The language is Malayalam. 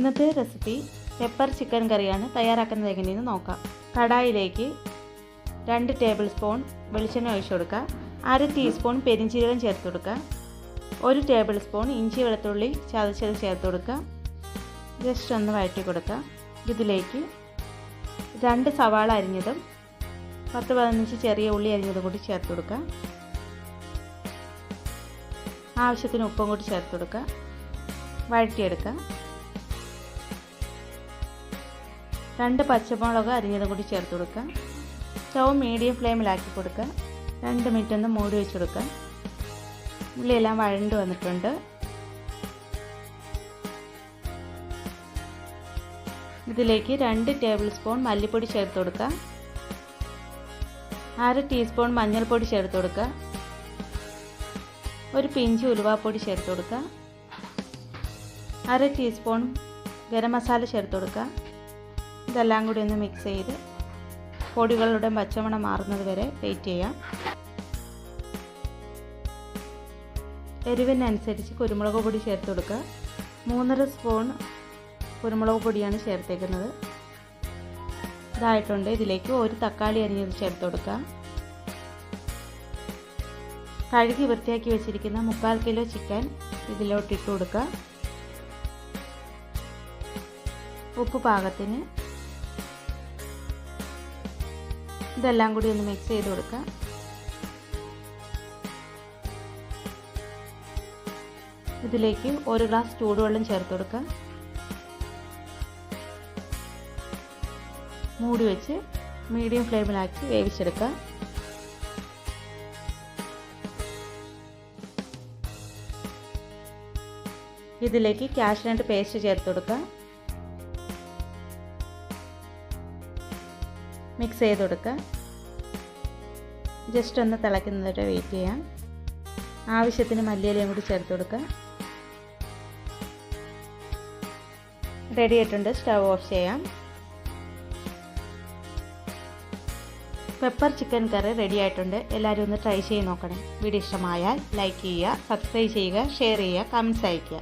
ഇന്നത്തെ റെസിപ്പി പെപ്പർ ചിക്കൻ കറിയാണ് തയ്യാറാക്കുന്നത് എങ്ങനെയെന്ന് നോക്കാം. കടായിലേക്ക് രണ്ട് ടേബിൾ സ്പൂൺ വെളിച്ചെണ്ണ ഒഴിച്ചു കൊടുക്കുക. അര ടീസ്പൂൺ പെരിഞ്ചീരകം ചേർത്ത് കൊടുക്കുക. ഒരു ടേബിൾ സ്പൂൺ ഇഞ്ചി വെളുത്തുള്ളി ചതച്ചത് ചേർത്ത് കൊടുക്കുക. ജസ്റ്റ് ഒന്ന് വഴറ്റി കൊടുക്കുക. ഇതിലേക്ക് രണ്ട് സവാള അരിഞ്ഞതും പത്ത് പതിനഞ്ച് ചെറിയ ഉള്ളി അരിഞ്ഞതും കൂടി ചേർത്ത് കൊടുക്കുക. ആവശ്യത്തിന് ഉപ്പും കൂടി ചേർത്ത് കൊടുക്കുക. വഴറ്റിയെടുക്കുക. രണ്ട് പച്ചമുളക് അരിഞ്ഞത് കൂടി ചേർത്ത് കൊടുക്കുക. സ്റ്റവ് മീഡിയം ഫ്ലെയിമിലാക്കി കൊടുക്കുക. രണ്ട് മിനിറ്റ് ഒന്ന് മൂടി വെച്ച് കൊടുക്കുക. ഉള്ളിയെല്ലാം വഴണ്ട് വന്നിട്ടുണ്ട്. ഇതിലേക്ക് രണ്ട് ടേബിൾ സ്പൂൺ മല്ലിപ്പൊടി ചേർത്ത് കൊടുക്കുക. അര ടീസ്പൂൺ മഞ്ഞൾപ്പൊടി ചേർത്ത് കൊടുക്കുക. ഒരു പിഞ്ച് ഉലുവാപ്പൊടി ചേർത്ത് കൊടുക്കുക. അര ടീസ്പൂൺ ഗരം മസാല ചേർത്ത് കൊടുക്കുക. ഇതെല്ലാം കൂടി ഒന്ന് മിക്സ് ചെയ്ത് പൊടികളുടെ പച്ചമണം മാറുന്നത് വരെ വെയിറ്റ് ചെയ്യാം. എരിവിനനുസരിച്ച് കുരുമുളക് പൊടി ചേർത്ത് കൊടുക്കുക. മൂന്നര സ്പൂൺ കുരുമുളക് പൊടിയാണ് ചേർത്തേക്കുന്നത്. ഇതായിട്ടുണ്ട്. ഇതിലേക്ക് ഒരു തക്കാളി അരിഞ്ഞത് ചേർത്ത് കൊടുക്കുക. കഴുകി വൃത്തിയാക്കി വെച്ചിരിക്കുന്ന മുക്കാൽ കിലോ ചിക്കൻ ഇതിലോട്ടിട്ട് കൊടുക്കുക. ഉപ്പ് പാകത്തിന് ഇതെല്ലാം കൂടി ഒന്ന് മിക്സ് ചെയ്ത് കൊടുക്കുക ഇതിലേക്ക് ഒരു ഗ്ലാസ് ചൂടുവെള്ളം ചേർത്ത് കൊടുക്കുക മൂടി വെച്ച് മീഡിയം ഫ്ലെയിമിലാക്കി വേവിച്ചെടുക്കുക ഇതിലേക്ക് കാഷ്നട്ട് പേസ്റ്റ് ചേർത്ത് കൊടുക്കുക മിക്സ് ചെയ്ത് കൊടുക്കുക. ജസ്റ്റ് ഒന്ന് തിളയ്ക്കുന്നവരെ വെയിറ്റ് ചെയ്യാം. ആവശ്യത്തിന് മല്ലിയിലയും കൂടി ചേർത്ത് കൊടുക്കുക. റെഡി ആയിട്ടുണ്ട് സ്റ്റവ് ഓഫ് ചെയ്യാം. പെപ്പർ ചിക്കൻ കറി റെഡി ആയിട്ടുണ്ട് എല്ലാവരും ഒന്ന് ട്രൈ ചെയ്ത് നോക്കണം. വീഡിയോ ഇഷ്ടമായാൽ ലൈക്ക് ചെയ്യുക സബ്സ്ക്രൈബ് ചെയ്യുക ഷെയർ ചെയ്യുക കമന്റ്സ് അയയ്ക്കുക.